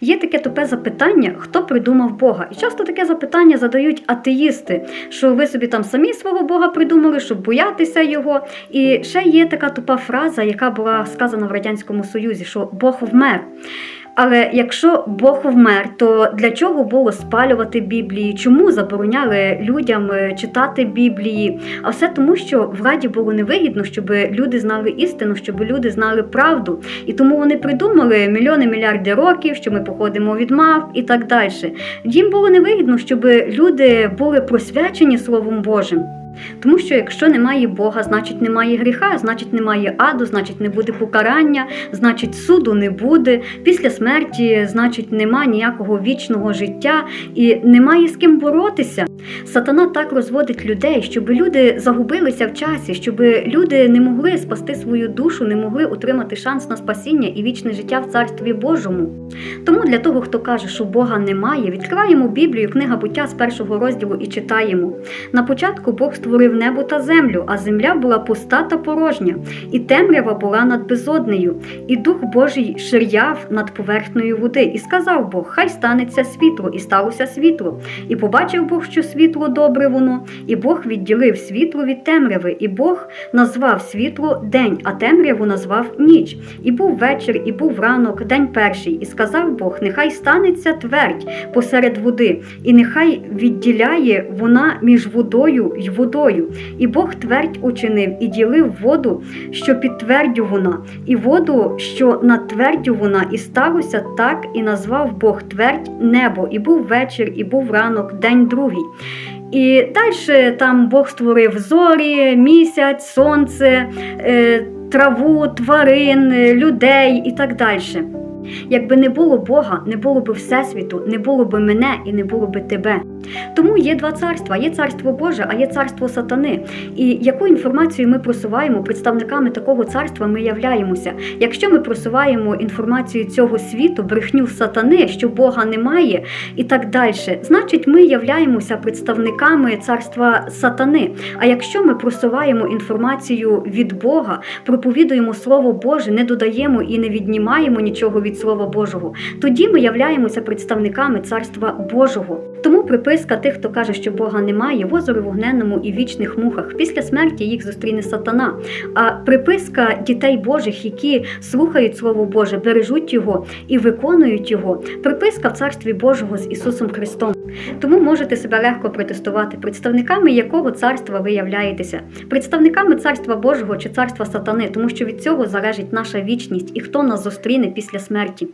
Є таке тупе запитання, хто придумав Бога. І часто таке запитання задають атеїсти, що ви собі там самі свого Бога придумали, щоб боятися його. І ще є така тупа фраза, яка була сказана в Радянському Союзі, що Бог вмер. Але якщо Бог вмер, то для чого було спалювати Біблії? Чому забороняли людям е, читати Біблії? А все тому, що владі було невигідно, щоб люди знали істину, щоб люди знали правду. І тому вони придумали мільйони мільярди років, що ми походимо від мав і так далі. Їм було невигідно, щоб люди були просвячені Словом Божим. Тому що якщо немає Бога, значить немає гріха, значить немає аду, значить не буде покарання, значить суду не буде. Після смерті, значить, нема ніякого вічного життя і немає з ким боротися. Сатана так розводить людей, щоб люди загубилися в часі, щоб люди не могли спасти свою душу, не могли отримати шанс на спасіння і вічне життя в царстві Божому. Тому для того, хто каже, що Бога немає, відкриваємо Біблію, книга буття з першого розділу і читаємо. На початку Бог створив небо та землю, а земля була пуста та порожня, і темрява була над безоднею, і Дух Божий ширяв над поверхнею води. І сказав Бог: Хай станеться світло, і сталося світло. І побачив Бог, що світло добре воно, і Бог відділив світло від темряви, і Бог назвав світло день, а темряву назвав ніч. І був вечір, і був ранок, день перший. І сказав Бог: Нехай станеться твердь посеред води, і нехай відділяє вона між водою й водою. І Бог твердь учинив і ділив воду, що під вона, і воду, що над твердю вона, і сталося так, і назвав Бог твердь небо, і був вечір, і був ранок, день другий. І далі там Бог створив зорі, місяць, сонце, е, траву, тварин, е, людей і так далі. Якби не було Бога, не було би Всесвіту, не було би мене і не було би тебе. Тому є два царства: є царство Боже, а є царство сатани. І яку інформацію ми просуваємо представниками такого царства, ми являємося. Якщо ми просуваємо інформацію цього світу, брехню сатани, що Бога немає, і так далі, значить, ми являємося представниками царства сатани. А якщо ми просуваємо інформацію від Бога, проповідуємо Слово Боже, не додаємо і не віднімаємо нічого від Слова Божого, тоді ми являємося представниками царства Божого. Тому приписка тих, хто каже, що Бога немає, в озорі вогненному і вічних мухах. Після смерті їх зустріне сатана. А приписка дітей Божих, які слухають Слово Боже, бережуть його і виконують його. Приписка в царстві Божого з Ісусом Христом. Тому можете себе легко протестувати, представниками якого царства ви являєтеся, представниками царства Божого чи царства сатани, тому що від цього залежить наша вічність і хто нас зустріне після смерті.